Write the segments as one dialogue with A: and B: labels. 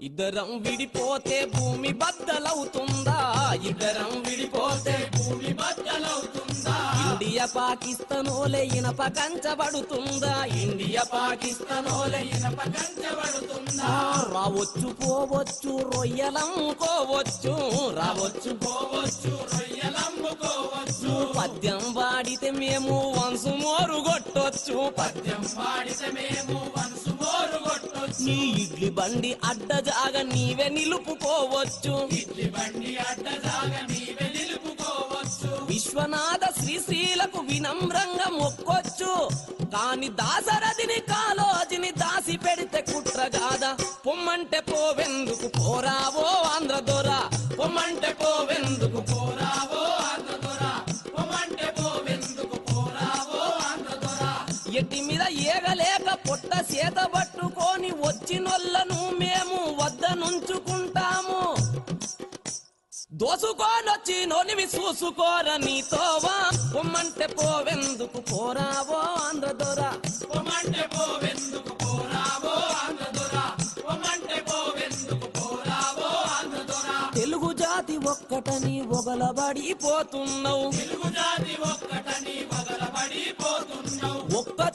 A: ఇద్దరం విడిపోతే భూమి బద్దలవుతుందా? ఇద్దరం విడిపోతే భూమి బద్దలవుతుందా? ఇండియా పాకిస్తానోలే ఇనప కంచబడుతుందా? ఇండియా పాకిస్తానోలే ఇనప కంచబడుతుందా? రావచ్చు పోవచ్చు రొయ్యలంకోవచ్చు. రావచ్చు పోవచ్చు రొయ్యలంకోవచ్చు. పద్యం వాడితే మేము వంశు మోరుగొట్టొచ్చు పద్యం వాడితే మేము నీ ఇడ్లీ బండి అడ్డ జాగ నీవే నిలుపుకోవచ్చు. విశ్వనాథ శ్రీశ్రీలకు వినమ్రంగా మొక్కొచ్చు. కాని దాసరథిని కాలోజిని దాసి పెడితే కుట్రగాద పొమ్మంటే పోవెందుకు పోరావో ఆంధ్ర దొర. పొమ్మంటే పోవెందుకు పోరావో ఆంధ్ర దొర. పొమ్మంటే పోవెందుకు పోరావో ఆంధ్ర దొర. ఎట్టి మీద ఏగలేక పొట్ట చేత పట్టుకొని వచ్చినోళ్ళను మేము వద్ద నుంచుకుంటాము దోసుకోనొచ్చి నోనివి చూసుకోర నీతోవా పొమ్మంటే పోవెందుకు పోరావో పొమ్మంటే పోవెందుకు పోరావో ఆంధ్ర దొర పొమ్మంటే పోవెందుకు పోరావో తెలుగు జాతి ఒక్కటని ఒగలబడిపోతున్నావు తెలుగు జాతి ఒక్కటని ఒగలబడిపోతున్నావు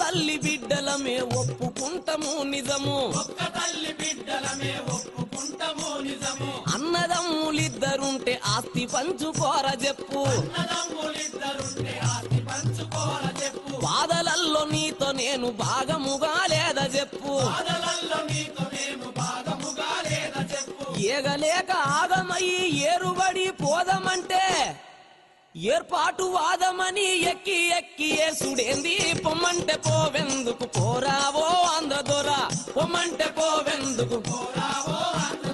A: తల్లి బిడ్డలమే ఒప్పుకుంటాము నిజము. ఒక్క తల్లి బిడ్డలమే ఒప్పుకుంటాము నిజము అన్నదమ్ములిద్దరుంటే ఆస్తి పంచుకోర చెప్పు చెప్పు బాధలల్లో నీతో నేను భాగముగా లేదా చెప్పు ఏగలేక ఆగమయ్యి ఏరుబడి పోదమంటే ఏర్పాటు వాదమని ఎక్కి ఎక్కి ఏసుడేంది పొమ్మంటే పోవెందుకు పోరావో ఆంధ్ర దొర. పొమ్మంటే పోవెందుకు పోరావో ఆంధ్ర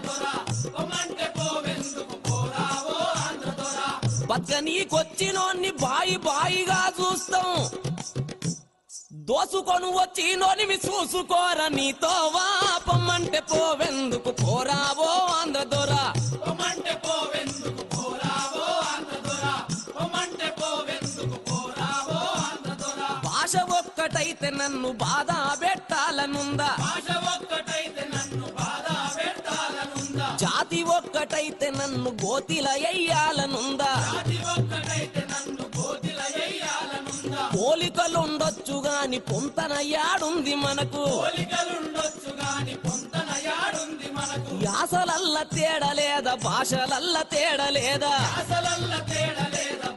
A: బతకనీకొచ్చినోన్ని బాయి బాయిగా చూస్తాం. దోసుకొని వచ్చినోని చూసుకోర నీతో వా. పొమ్మంటే పోవెందుకు పోరావో నన్ను బాధ పెట్టాలనుందా? భాష ఒక్కటైతే నన్ను బాధ పెట్టాలనుందా? జాతి ఒక్కటైతే నన్ను గోతిల ఎయ్యాలనుందా? జాతి ఒక్కటైతే నన్ను గోతిల ఎయ్యాలనుందా? పోలికలుండొచ్చు గాని పొంతన యాడుంది మనకు. పోలికలుండొచ్చు గాని పొంతన యాడుంది మనకు. యాసలల్ల తేడలేదా భాషలల్ల తేడలేదా యాసలల్ల తేడలేదా భాషలల్ల తేడలేదా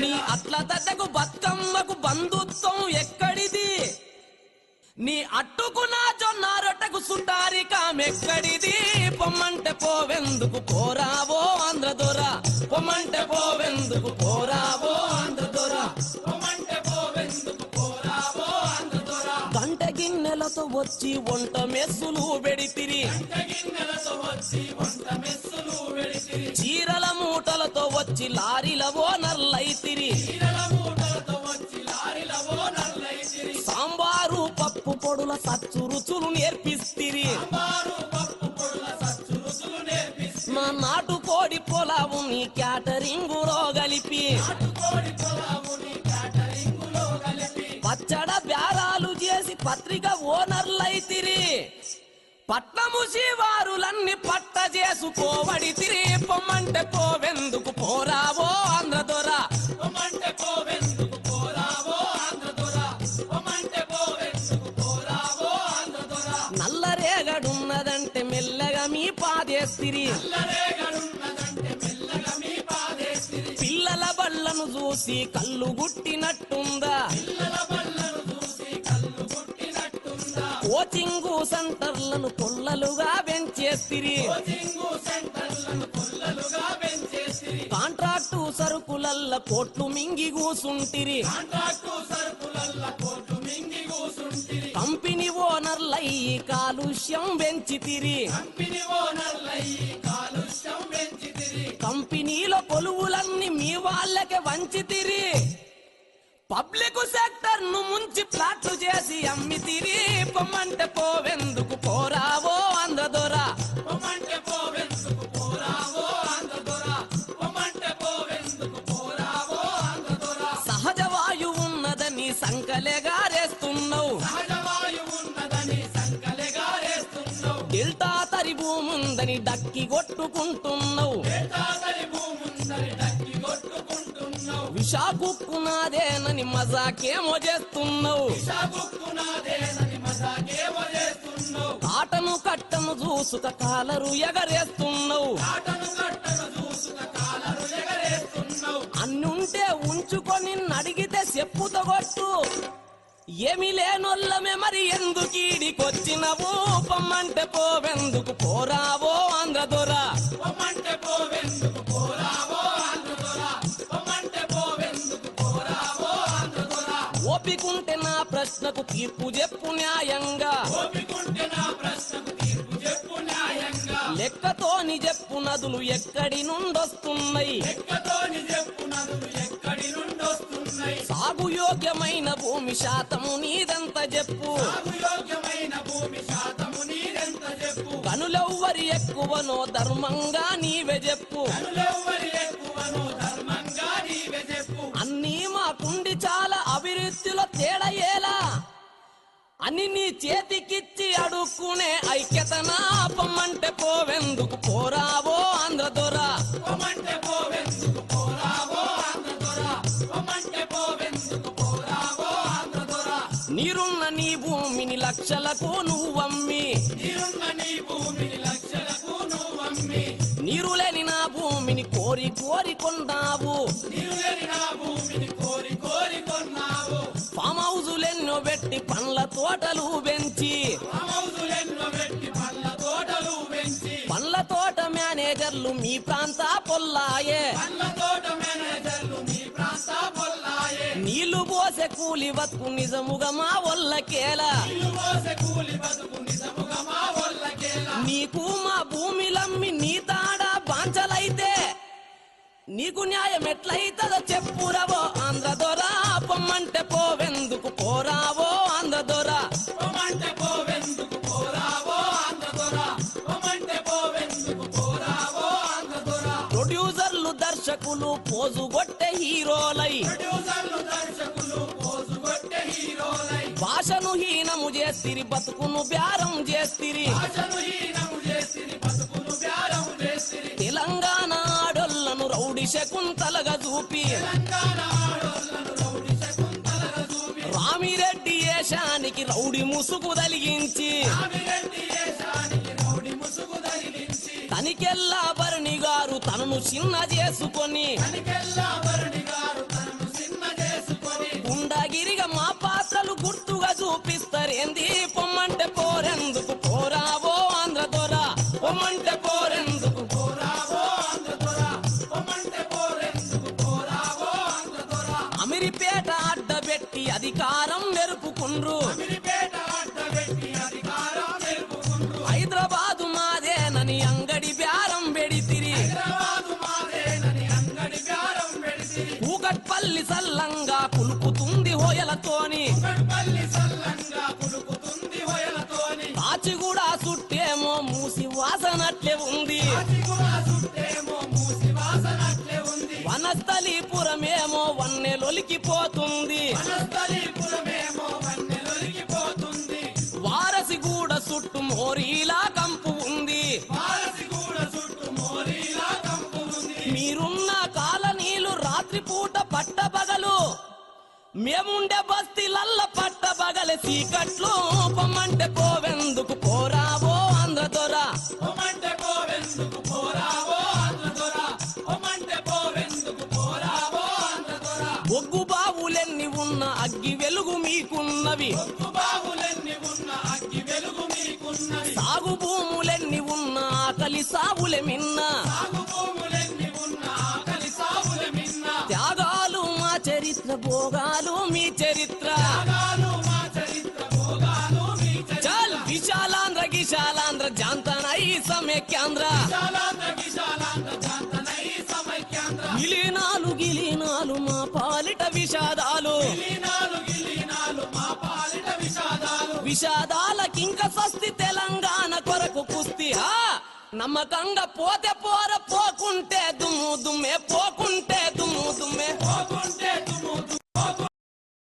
A: నీ అట్ల తట్టకు బతుకమ్మకు బంధుత్వం ఎక్కడిది? నీ అట్టుకు నా జొన్న రొట్టెకు సుటారికామెక్కడిది పొమ్మంటే పోవెందుకు పోరావో ఆంధ్ర దొర పొమ్మంటే పోవెందుకు పోరావో ఆంధ్ర గిన్నెలతో వచ్చి వంట మెస్సులు పెడితిరి చీరల మూటలతో వచ్చి లారీల ఓనర్లైతిరి సాంబారు పప్పు పొడుల సచ్చు రుచులు నేర్పిస్తిరి. మా నాటు కోడి పొలావు నీ క్యాటరింగ్లో పత్రిక ఓనర్లైతిరి. పట్నముసి వారులన్ని పట్ట చేసుకోవడి తిరి. పొమ్మంటే పోవెందుకు పోరావో ఆంధ్ర దొర. పొమ్మంటే పోవెందుకు పోరావో ఆంధ్ర దొర. పొమ్మంటే పోవెందుకు పోరావో ఆంధ్ర దొర. నల్లరేగడున్నదంటే మెల్లగా మీ పాదేస్తిరి. పిల్లల బళ్ళను చూసి కళ్ళు గుట్టినట్టు కోచింగ్ సెంటర్లను కొల్లలుగా పెంచేస్తిరి కాంట్రాక్టు సరుకులల్ల కోట్లు మింగి కూసుంటిరి. కంపెనీ ఓనర్లయ్యి కాలుష్యం పెంచితిరి. కంపెనీలో కొలువులన్నీ మీ వాళ్ళకే వంచితిరి. పబ్లిక్ సెక్టర్ను ముంచి ప్లాట్లు చేసి అమ్మి తిరి పొమ్మంటే పోవెందుకు పోరావో అందదొరా. సహజ వాయువు ఉన్నదని సంకలే గారేస్తున్నావు. సహజ తరి భూముందని డక్కి కొట్టుకుంటున్నావు.
B: డెల్టా
A: విషాకుక్కునాదేనని మజాకేమో చేస్తున్నావు.
B: ఆటను కట్టను చూసుక కాలరు ఎగరేస్తున్నావు.
A: అన్నుంటే ఉంచుకొని అడిగితే చెప్పుతో కొట్టు ఏమి లేనొల్లమే మరి ఎందుకు ఈడికొచ్చినవు? పొమ్మంటే పోవెందుకు పోరావో ఆంధ్రదొరా.
B: పొమ్మంటే పోవెందుకు
A: ఓపికుంటే నా ప్రశ్నకు తీర్పు చెప్పు న్యాయంగా.
B: ఓపికుంటే నా ప్రశ్నకు తీర్పు చెప్పు న్యాయంగా
A: లెక్కతోని చెప్పు నదులు ఎక్కడి నుండొస్తున్నాయి.
B: లెక్కతోని చెప్పు నదులు ఎక్కడి నుండొస్తున్నాయి
A: సాగు యోగ్యమైన భూమి శాతము నీదంత చెప్పు
B: సాగు యోగ్యమైన భూమి శాతము చెప్పు
A: కనులెవ్వరి ఎక్కువనో ధర్మంగా నీవే చెప్పు.
B: కనులెవ్వరి ఎక్కువనో ధర్మంగా నీవే చెప్పు.
A: అన్నీ మాకుండి చాలా. అని నీ చేతికిచ్చి అడుక్కునే ఐక్యతనా పొమ్మంటే పోవెందుకు పోరావో లక్షలకు నువ్వమ్మి
B: నీరున్న నీ భూమిని లక్షలకు నువ్వమ్మి
A: నీరు లేని నా భూమిని కోరి కోరి కొన్నావు. పెట్టి పండ్ల తోటలు పెంచి. పండ్ల తోట మేనేజర్లు మీ ప్రాంత పొల్లాయే. నీళ్ళు పోసే కూలి బతుకు నిజముగా మా వల్లకేలా నీకు మా భూమిలమ్మి నీ తాడ బాంచలైతే. నీకు న్యాయం ఎట్లయితే పోజుగొట్టె హీరోలై. భాషను హీనము చేస్తిరి బతుకును బ్యారం చేస్తిరి. తెలంగాణ
B: ఆడోళ్ళను రౌడి శకుంతలగా చూపి.
A: రామిరెడ్డి ఏషానికి రౌడి ముసుగు తలిగించి తనికెల్లా భరణి గారు తనను చిన్న చేసుకొని.
B: కనికెల్లాభరణి గారు తనను చిన్న చేసుకొని.
A: గుండాగిరిగా మా
B: వన్నెలొలిగిపోతుంది
A: వారసిగూడ చుట్టూ మోరీలా కంపు ఉంది. మీరున్న కాలనీలు రాత్రిపూట పట్టబగలు. మేముండే బస్తీలల్ల పట్టబగలే. చీకట్లు పొమ్మంటే పోవెందుకు పోరావో
B: ఉన్నవి.
A: సాగు భూములెన్ని ఉన్న ఆకలి సాగులే మిన్న.
B: సాగుల మిన్న
A: త్యాగాలు మా చరిత్ర భోగాలు మీ చరిత్ర.
B: త్యాగాలు మా చరిత్ర
A: చల్ విశాలాంధ్ర గిశాలాంధ్ర జాంతన ఈ సమైక్యాంధ్ర
B: విశాలాంధ్ర గిలి
A: విలీనాలు విషాదాలకింక స్వస్తి తెలంగాణ కొరకు కుస్తీ నమ్మకంగా పోతే పోర పోకుంటే దుమ్ము దుమ్మే పోకుంటే